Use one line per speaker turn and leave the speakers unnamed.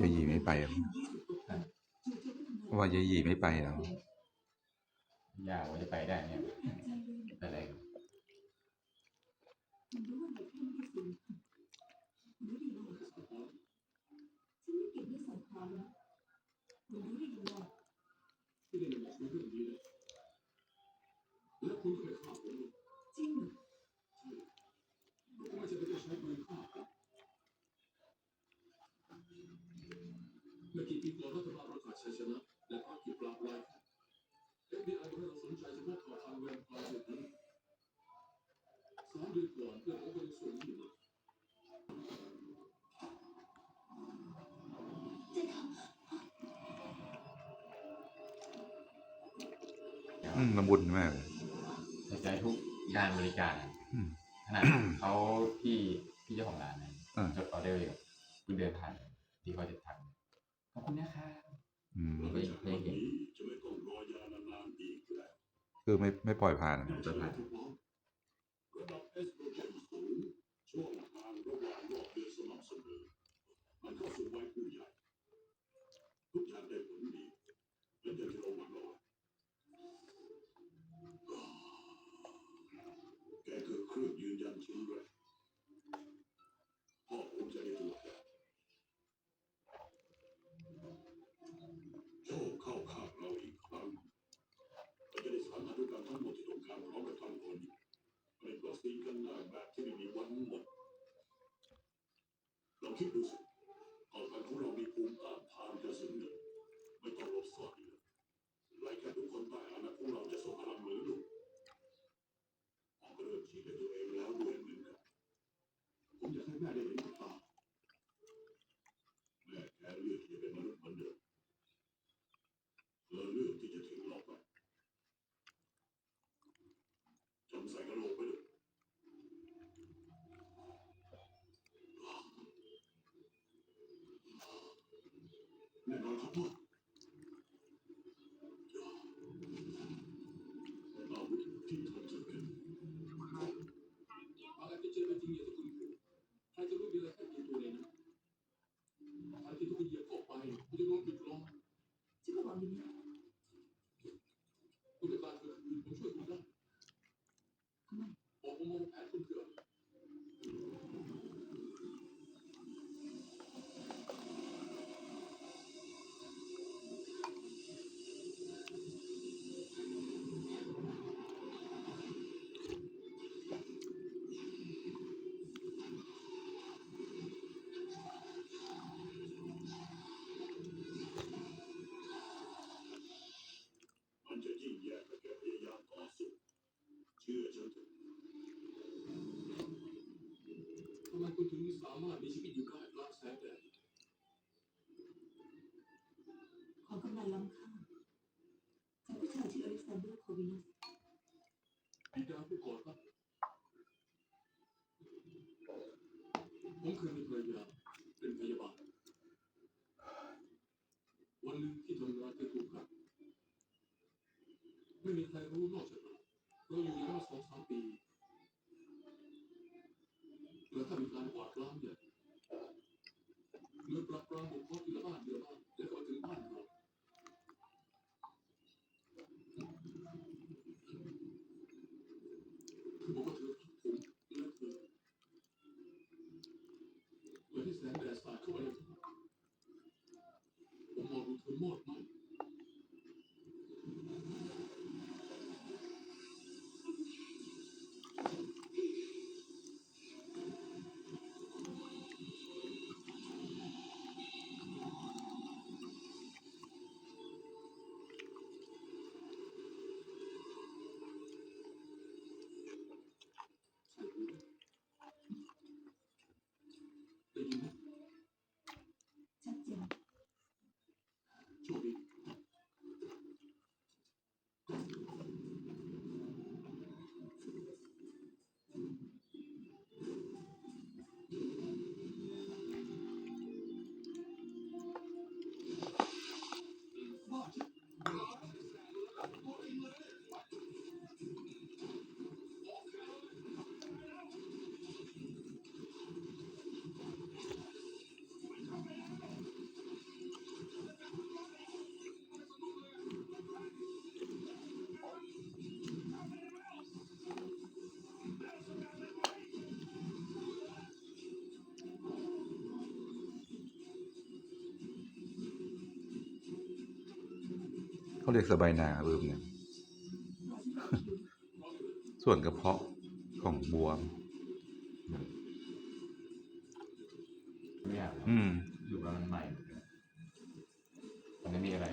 ไม่ไปอว่ายายหยีไม่ไปแล้ว
ยากว่าจะไปได้เนี่ยไปอะไรกัน
อนก่อนเพื่อนเราก็ยังส่งอยู่เลย
อืมละมุนมากเลย
ใส่ใจทุกการบริการ
อืม
ขนาดเขาที่พี่เจ้าของร้านนะ
อ่า
จดออเดอร์อยู่เพิ่งเดินผ่านที่เขาจะทำขอบคุณนะคะ
อืม
ก็ยังยังเห็น
จะไม่ต้องรอยานานๆอีกแล้ว
คือไม่ไม่ปล่อยผ่าน
จะผ่าน
ระดับเอสโตรเจนสูง ช่วงทางระหว่างรอบเดือนสม่ำเสมอ มันเข้าสู่วัยผู้ใหญ่ ทุกอย่างได้ผลดีและอย่างที่เราหวังเอาไว้แกคือเครื่องยืนยันชิ้นแรกพ่อภูมิใจในตัวแกโชคเข้าข้างเราอีกครั้งเราจะได้สารพันธุกรรมทั้งหมดที่ต้องการพร้อมกับท่านคนไม่ก็ซีนกันได้าแบบที่ไม่มีวันหมดลองคิดดูสิ นใต้อาณาของเราจะส่งพลังเหมือนลูกพ่อกเริ่มชี้ด้วยตัวเองแล้วด้วยเหมือนกันผมอยากให้แม่ได้เห็นกับตาแม่แค่เลือกที่จะเป็นมนุษย์เหมือนเดิมเธอเลือกที่จะทิ้งเราไปจำใส่กระโหลกไปเล
ย
ถึงสามารถมีชีวิตอยู่ได้กลางแสงแดด
ความกำลังล้ำค่าจากผู้ชายชื่ออเล็กซานเดอร์โควินัส
บิดาผู้ก่อตั้งผมเคยมีภรรยาเป็นพยาบาล วันหนึ่งที่ทำงานที่ถูกขังไม่มีใครรู้นอกจากเราเราอยู่อย่างนั้นมาสองสามปี แล้วถ้ามีการกวาดล้างเนี่ยเมื่อปรับปรามบุคคลที่ละบ้าน เาเรียกสบายนาบิ่มเนี่ยส่วนกระเพาะของบวมอืม อ
ยู่กับมันใหม่ มันจะมีอะไร